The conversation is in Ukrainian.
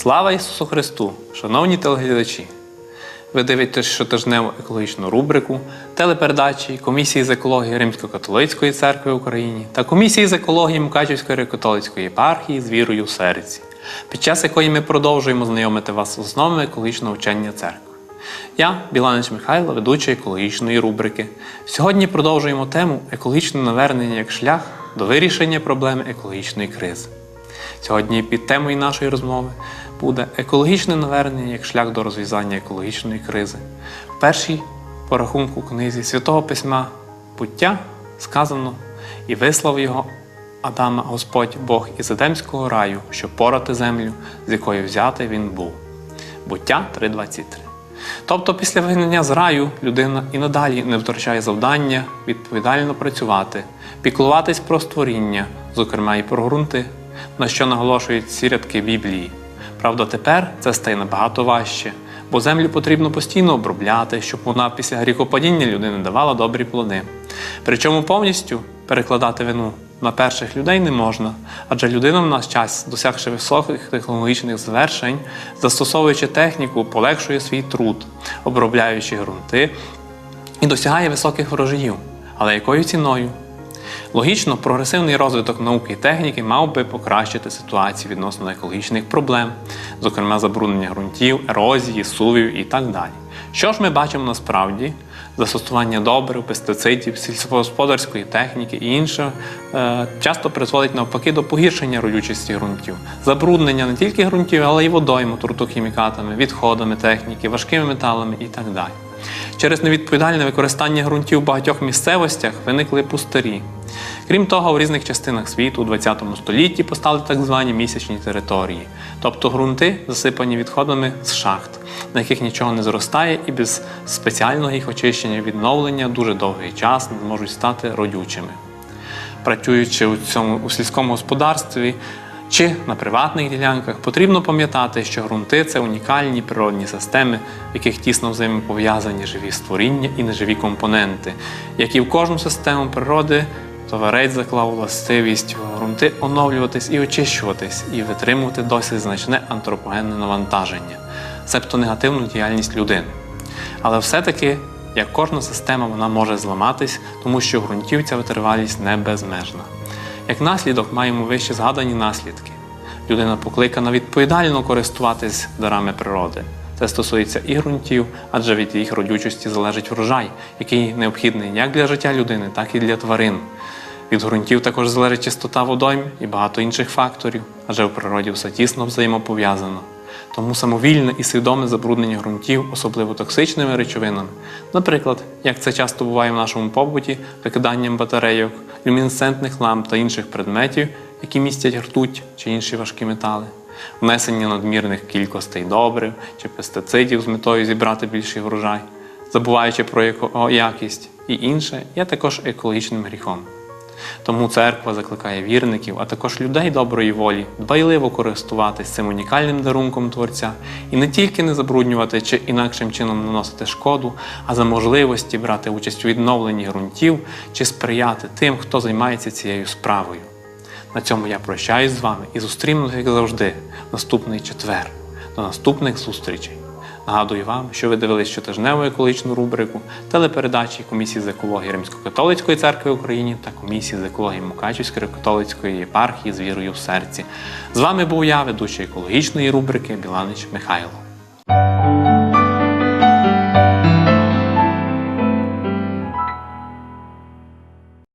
Слава Ісусу Христу! Шановні телеглядачі! Ви дивитесь щотижневу екологічну рубрику, телепередачі Комісії з екології Римсько-католицької церкви в Україні та Комісії з екології Мукачівської католицької єпархії з вірою в серці, під час якої ми продовжуємо знайомити вас з основами екологічного вчення церкви. Я, Біланич Михайло, ведучий екологічної рубрики. Сьогодні продовжуємо тему екологічне навернення як шлях до вирішення проблеми екологічної кризи. Сьогодні під темою нашої розмови буде екологічне навернення як шлях до розв'язання екологічної кризи. Першій по рахунку книзі Святого Письма Буття сказано і вислав його Адама Господь Бог із Едемського раю, щоб порати землю, з якої взятий він був. Буття 3.23. Тобто, після вигнання з раю людина і надалі не втрачає завдання відповідально працювати, піклуватись про створіння, зокрема і про ґрунти, на що наголошують ці рядки Біблії. Правда, тепер це стає набагато важче, бо землю потрібно постійно обробляти, щоб вона після гріхопадіння людини давала добрі плоди. Причому повністю перекладати вину на перших людей не можна, адже людина в наш час, досягши високих технологічних звершень, застосовуючи техніку, полегшує свій труд, обробляючи ґрунти і досягає високих врожаїв. Але якою ціною? Логічно, прогресивний розвиток науки і техніки мав би покращити ситуацію відносно екологічних проблем, зокрема забруднення ґрунтів, ерозії, сувів і так далі. Що ж ми бачимо насправді? Застосування добрив, пестицидів, сільськогосподарської техніки і інше часто призводить навпаки до погіршення родючості ґрунтів, забруднення не тільки ґрунтів, але й водойму, трутохімікатами, відходами техніки, важкими металами і так далі. Через невідповідальне використання ґрунтів в багатьох місцевостях виникли пустирі. Крім того, в різних частинах світу у ХХ столітті постали так звані місячні території, тобто ґрунти, засипані відходами з шахт, на яких нічого не зростає, і без спеціального їх очищення відновлення дуже довгий час не зможуть стати родючими. Працюючи у цьому у сільському господарстві чи на приватних ділянках, потрібно пам'ятати, що ґрунти це унікальні природні системи, в яких тісно взаємопов'язані живі створіння і неживі компоненти, які в кожну систему природи Товарець заклав властивість ґрунти оновлюватись і очищуватись, і витримувати досить значне антропогенне навантаження, себто негативну діяльність людини. Але все-таки, як кожна система, вона може зламатись, тому що ґрунтів ця витривалість не безмежна. Як наслідок маємо вище згадані наслідки. Людина покликана відповідально користуватись дарами природи. Це стосується і ґрунтів, адже від їх родючості залежить врожай, який необхідний як для життя людини, так і для тварин. Від ґрунтів також залежить чистота водойм і багато інших факторів, адже в природі все тісно взаємопов'язано. Тому самовільне і свідоме забруднення ґрунтів, особливо токсичними речовинами, наприклад, як це часто буває в нашому побуті, викиданням батарейок, люмінесцентних ламп та інших предметів, які містять ртуть чи інші важкі метали, внесення надмірних кількостей добрив чи пестицидів з метою зібрати більший врожай, забуваючи про якість і інше, є також екологічним гріхом. Тому церква закликає вірників, а також людей доброї волі дбайливо користуватись цим унікальним дарунком Творця і не тільки не забруднювати чи інакшим чином наносити шкоду, а за можливості брати участь у відновленні ґрунтів чи сприяти тим, хто займається цією справою. На цьому я прощаюсь з вами і зустрінуся, як завжди, наступний четвер. До наступних зустрічей! Нагадую вам, що ви дивились щотижневу екологічну рубрику телепередачі Комісії з екології Римсько-католицької церкви в Україні та Комісії з екології Мукачівської католицької єпархії з вірою в серці. З вами був я, ведучий екологічної рубрики Біланич Михайло.